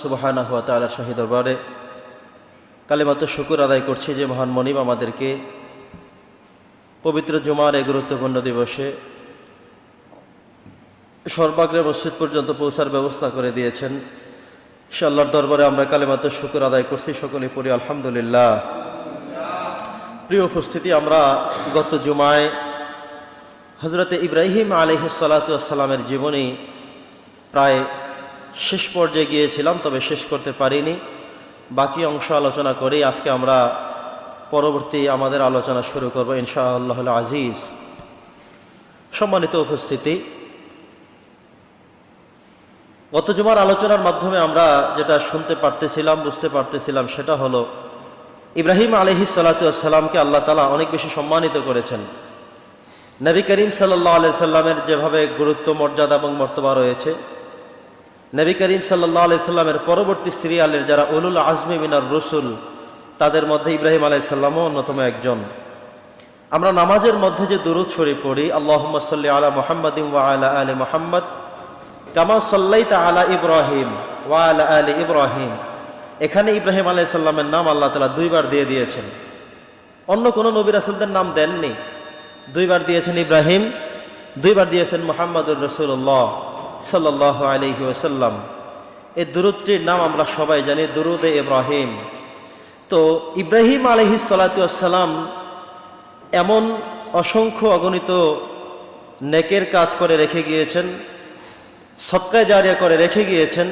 সুবাহানা হুয়া তালা শাহী দরবারে কালেমাত্র শুকুর আদায় করছি যে মহান মনিব আমাদেরকে পবিত্র জুমার এই গুরুত্বপূর্ণ দিবসে সর্বাগ্রে মসজিদ পর্যন্ত পৌঁছার ব্যবস্থা করে দিয়েছেন। সে আল্লাহর দরবারে আমরা কালেমাত্র শুকুর আদায় করছি। সকলে পড়ি, আলহামদুলিল্লাহ। প্রিয় উপস্থিতি, আমরা গত জুমায় হজরতে ইব্রাহিম আলহিসাল্লামের জীবনী প্রায় শেষ পর্যায়ে গিয়েছিলাম, তবে শেষ করতে পারিনি। বাকি অংশ আলোচনা করেই আজকে আমরা পরবর্তী আমাদের আলোচনা শুরু করব ইনশাআল্লাহ আজিজ। সম্মানিত উপস্থিতি, গত জুমার আলোচনার মাধ্যমে আমরা যেটা শুনতে পারতেছিলাম, বুঝতে পারতেছিলাম, সেটা হলো ইব্রাহিম আলহি সাল্লাতামকে আল্লাহ তালা অনেক বেশি সম্মানিত করেছেন। নবী করিম সাল্লাহ আলি সাল্লামের যেভাবে গুরুত্ব, মর্যাদা এবং মর্তবা রয়েছে নবী করিম সাল্লাহ আলি সাল্লামের পরবর্তী সিরিয়ালের যারা উলুল আজমি মিনার রসুল, তাদের মধ্যে ইব্রাহিম আলাই সাল্লামও অন্যতম একজন। আমরা নামাজের মধ্যে যে দুরুদ শরীফ পড়ি আল্লাহ সাল্লি আলা মোহাম্মদ ওয়া আলা আলী মোহাম্মদ, কামা সাল্লাইতা আলা ইব্রাহিম ওয়া আলা আলী ইব্রাহিম। এখানে ইব্রাহিম আলাই সাল্লামের নাম আল্লাহ তালা দুইবার দিয়ে দিয়েছেন। অন্য কোনো নবী রাসুলদের নাম দেননি। দুইবার দিয়েছেন ইব্রাহিম, দুইবার দিয়েছেন মোহাম্মদুর রসুল্লাহ সাল্লাহ আলহি ওসাল্লাম এই দুরুদটির নাম আমরা সবাই জানি, দুরুদে ইব্রাহিম। তো ইব্রাহিম আলহি সালাতাম এমন অসংখ্য অগণিত নেকের কাজ করে রেখে গিয়েছেন, সৎকায় জারিয়া করে রেখে গিয়েছেন,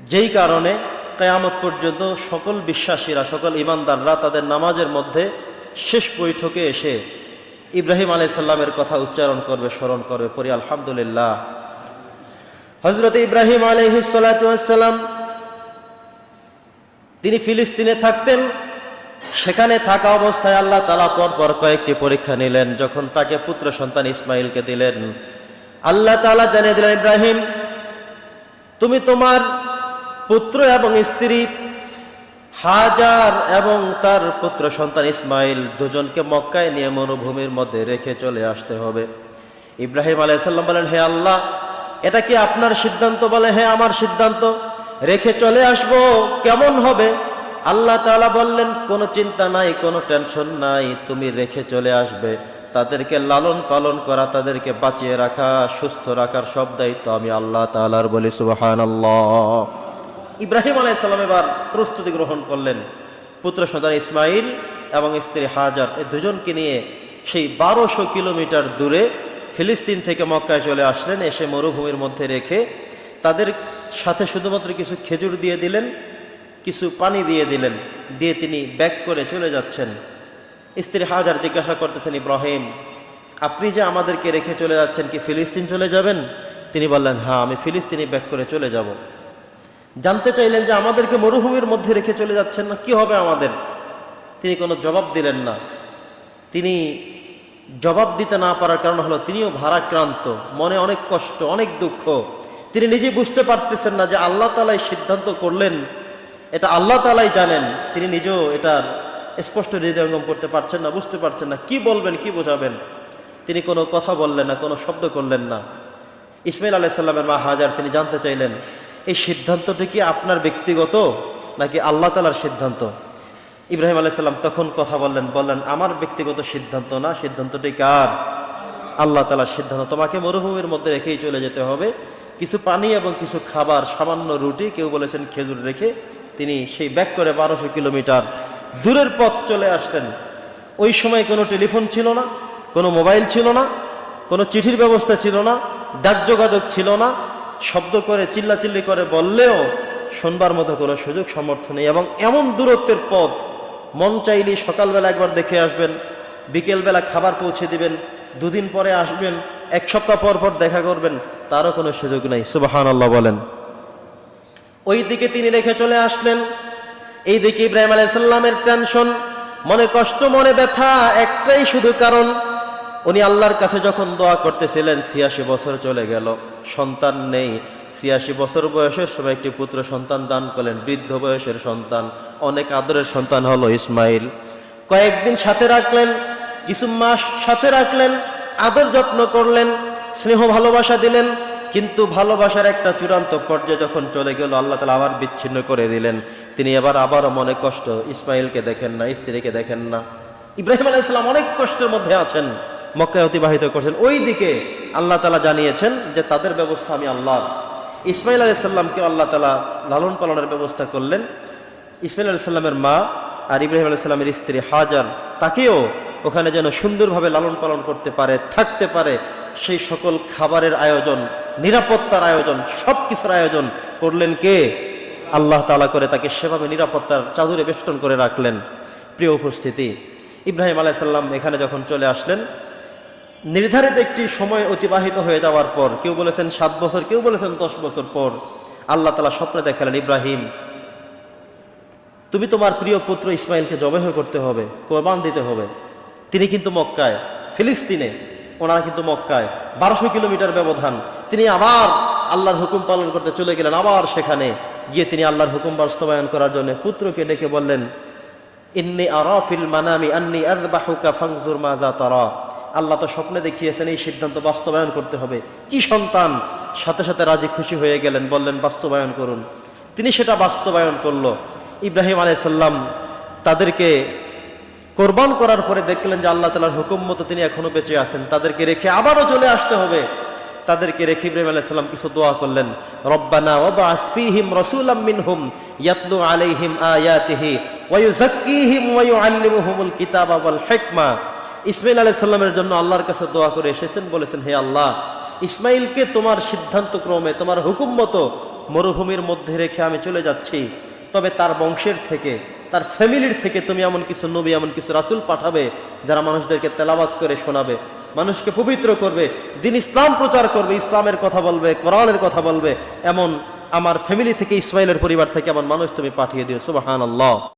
যেই কারণে কেয়ামত পর্যন্ত সকল বিশ্বাসীরা, সকল ইমানদাররা তাদের নামাজের মধ্যে শেষ বৈঠকে এসে ইব্রাহিম আলাইসাল্লামের কথা উচ্চারণ করবে, স্মরণ করবে পরি আলহামদুলিল্লাহ। হজরত ইব্রাহিম আলহিসাল্লাম তিনি ফিলিস্তিনে থাকতেন। সেখানে থাকা অবস্থায় আল্লাহ তালা পর পর কয়েকটি পরীক্ষা নিলেন, যখন তাকে পুত্র সন্তান ইসমাইলকে দিলেন। আল্লাহ তালা জানিয়ে দিলেন, ইব্রাহিম, তুমি তোমার পুত্র এবং স্ত্রী হাজার এবং তার পুত্র সন্তান ইসমাইল দুজনকে মক্কায় নিয়ে মরুভূমির মধ্যে রেখে চলে আসতে হবে। ইব্রাহিম আলাইসাল্লাম বলেন, হে আল্লাহ এটা কি আপনার সিদ্ধান্ত বলে হ্যাঁ আমার সিদ্ধান্ত? রেখে চলে আসব, কেমন হবে? আল্লাহ তালা বললেন, কোনো চিন্তা নাই, কোনো টেনশন নাই, তুমি রেখে চলে আসবে। তাদেরকে লালন পালন করা, তাদেরকে বাঁচিয়ে রাখা, সুস্থ রাখার সব দায়িত্ব আমি আল্লাহ তালার বলি সুবাহান ইব্রাহিম আলাইসাল্লাম এবার প্রস্তুতি গ্রহণ করলেন। পুত্র সন্তান ইসমাইল এবং স্ত্রী হাজার, এই দুজনকে নিয়ে সেই বারোশো কিলোমিটার দূরে ফিলিস্তিন থেকে মক্কায় চলে আসলেন, এসে মরুভূমির মধ্যে রেখে তাদের সাথে শুধুমাত্র কিছু খেজুর দিয়ে দিলেন, কিছু পানি দিয়ে দিলেন, দিয়ে তিনি ব্যাক করে চলে যাচ্ছেন। স্ত্রী হাজার জিজ্ঞাসা করতেছেন, ইব্রাহিম, আপনি যে আমাদেরকে রেখে চলে যাচ্ছেন, কি ফিলিস্তিন চলে যাবেন? তিনি বললেন হ্যাঁ আমি ফিলিস্তিনি ব্যাক করে চলে যাব। জানতে চাইলেন যে আমাদেরকে মরুভূমির মধ্যে রেখে চলে যাচ্ছেন না, কি হবে আমাদের? তিনি কোনো জবাব দিলেন না। তিনি জবাব দিতে না পারার কারণ হলো তিনিও ভারাক্রান্ত, মনে অনেক কষ্ট, অনেক দুঃখ। তিনি নিজে বুঝতে পারতেছেন না যে আল্লাহ তালাই সিদ্ধান্ত করলেন, এটা আল্লাহ তালাই জানেন, তিনি নিজেও এটার স্পষ্ট হৃদয়ঙ্গম করতে পারছেন না, বুঝতে পারছেন না, কি বলবেন, কি বোঝাবেন? তিনি কোনো কথা বললেন না, কোনো শব্দ করলেন না। ইসমাইল আলাইসাল্লামের মা হাজার, তিনি জানতে চাইলেন, এই সিদ্ধান্তটি কি আপনার ব্যক্তিগত নাকি আল্লাহ তালার সিদ্ধান্ত? ইব্রাহিম আলাইসাল্লাম তখন কথা বললেন বললেন, আমার ব্যক্তিগত সিদ্ধান্ত না, সিদ্ধান্তটি কার? আল্লাহ তালার সিদ্ধান্ত, তোমাকে মরুভূমির মধ্যে রেখেই চলে যেতে হবে। কিছু পানি এবং কিছু খাবার, সামান্য রুটি, কেউ বলেছেন খেজুর রেখে তিনি সেই ব্যাক করে বারোশো কিলোমিটার দূরের পথ চলে আসলেন ওই সময় কোনো টেলিফোন ছিল না, কোনো মোবাইল ছিল না, কোনো চিঠির ব্যবস্থা ছিল না ডাক যোগাযোগ ছিল না। শব্দ করে, চিল্লাচিল্লি করে বললেও শোনবার মতো কোনো সুযোগ, সামর্থ্য নেই এবং এমন দূরত্বের পথ, মন চাইলে সকালবেলা একবার দেখে আসবেন, বিকেলবেলা খাবার পৌঁছে দিবেন, দুদিন পরে আসবেন, এক সপ্তাহ পর পর দেখা করবেন, তারও কোনো সুযোগ নেই। সুবাহান আল্লাহ বলেন। ওই দিকে তিনি রেখে চলে আসলেন। এই দিকে ইব্রাহিম আলাইসাল্লামের টেনশন, মনে কষ্ট, মনে ব্যথা, একটাই শুধু কারণ, উনি আল্লাহর কাছে যখন দোয়া করতেছিলেন, ছিয়াশি বছর চলে গেল, সন্তান নেই। ছিয়াশি বছর বয়সের সময় একটি পুত্র সন্তান দান করলেন, বৃদ্ধ বয়সের সন্তান, অনেক আদরের সন্তান হলো ইসমাইল। কয়েকদিন সাথে রাখলেন, কিছু মাস সাথে রাখলেন, আদর যত্ন করলেন, স্নেহ ভালোবাসা দিলেন, কিন্তু ভালোবাসার একটা চূড়ান্ত পর্যায়ে যখন চলে গেল, আল্লাহ তালা আবার বিচ্ছিন্ন করে দিলেন। তিনি এবার আবারও মনে কষ্ট, ইসমাইলকে দেখেন না, স্ত্রীকে দেখেন না। ইব্রাহিম আলাইসালাম অনেক কষ্টের মধ্যে আছেন, মক্কায় অতিবাহিত করছেন। ওই দিকে আল্লাহ তালা জানিয়েছেন যে তাদের ব্যবস্থা আমি আল্লাহ ইসমাইল আলাইসাল্লামকে আল্লাহ তালা লালন পালনের ব্যবস্থা করলেন। ইসমাইল আলাইসাল্লামের মা আর ইব্রাহিম আলাইসাল্লামের স্ত্রী হাজার, তাকেও ওখানে যেন সুন্দরভাবে লালন পালন করতে পারে, থাকতে পারে, সেই সকল খাবারের আয়োজন, নিরাপত্তার আয়োজন সব কিছুর আয়োজন করলেন কে? আল্লাহ তালা করে তাকে সেভাবে নিরাপত্তার চাদরে বেষ্টন করে রাখলেন। প্রিয় উপস্থিতি, ইব্রাহিম আলাইসাল্লাম এখানে যখন চলে আসলেন নির্ধারিত একটি সময় অতিবাহিত হয়ে যাওয়ার পর, কেউ বলেছেন সাত বছর, কেউ বলেছেন দশ বছর পর, আল্লাহ তালা স্বপ্নে দেখালেন, ইব্রাহিম, তুমি তোমার প্রিয় পুত্র ইসমাইলকে জবাহ করতে হবে, কোরবান দিতে হবে। তিনি কিন্তু মক্কায়, ফিলিস্তিনে, ওনারা কিন্তু মক্কায়, বারোশো কিলোমিটার ব্যবধান। তিনি আবার আল্লাহর হুকুম পালন করতে চলে গেলেন, আবার সেখানে গিয়ে তিনি আল্লাহর হুকুম বাস্তবায়ন করার জন্য পুত্রকে ডেকে বললেন, ইন্নি আরাফিল মানামি আন্নি আযবাহুকা ফানজুর মাযা তারা। আল্লাহ তো স্বপ্নে দেখিয়েছেন, এই সিদ্ধান্ত বাস্তবায়ন করতে হবে। কি সন্তান? সাথে সাথে রাজি খুশি হয়ে গেলেন, বললেন, বাস্তবায়ন করুন। তিনি সেটা বাস্তবায়ন করল। ইব্রাহিম আলাইসাল্লাম তাদেরকে কোরবান করার পরে দেখলেন যে আল্লাহ তালার হুকুম মতো তিনি এখনও বেঁচে আছেন। তাদেরকে রেখে আবারও চলে আসতে হবে। তাদেরকে রেখে ইব্রাহিম আলাইসাল্লাম কিছু দোয়া করলেন, রব্বানা ওয়াবআথ ফীহিম রাসূলাম মিনহুম ইয়াতলু আলাইহিম আয়াতিহি ওয়া ইউযাক্কিহিম ওয়া ইউআল্লিমুহুমুল কিতাবা ওয়াল হিকমা। ইসমাইল আলাইহিস সালামের জন্য আল্লাহর কাছে দোয়া করে এসেছেন, বলেছেন, হে আল্লাহ, ইসমাইলকে তোমার সিদ্ধান্ত ক্রমে, তোমার হুকুম মতো মরুভূমির মধ্যে রেখে আমি চলে যাচ্ছি। তবে তার বংশের থেকে, তার ফ্যামিলির থেকে তুমি এমন কিছু নবী, এমন কিছু রাসূল পাঠাবে, যারা মানুষদেরকে তেলাবাত করে শোনাবে, মানুষকে পবিত্র করবে, দিন ইসলাম প্রচার করবে, ইসলামের কথা বলবে, কোরআনের কথা বলবে, এমন আমার ফ্যামিলি থেকে, ইসমাইলের পরিবার থেকে এমন মানুষ তুমি পাঠিয়ে দিও সুবাহান আল্লাহ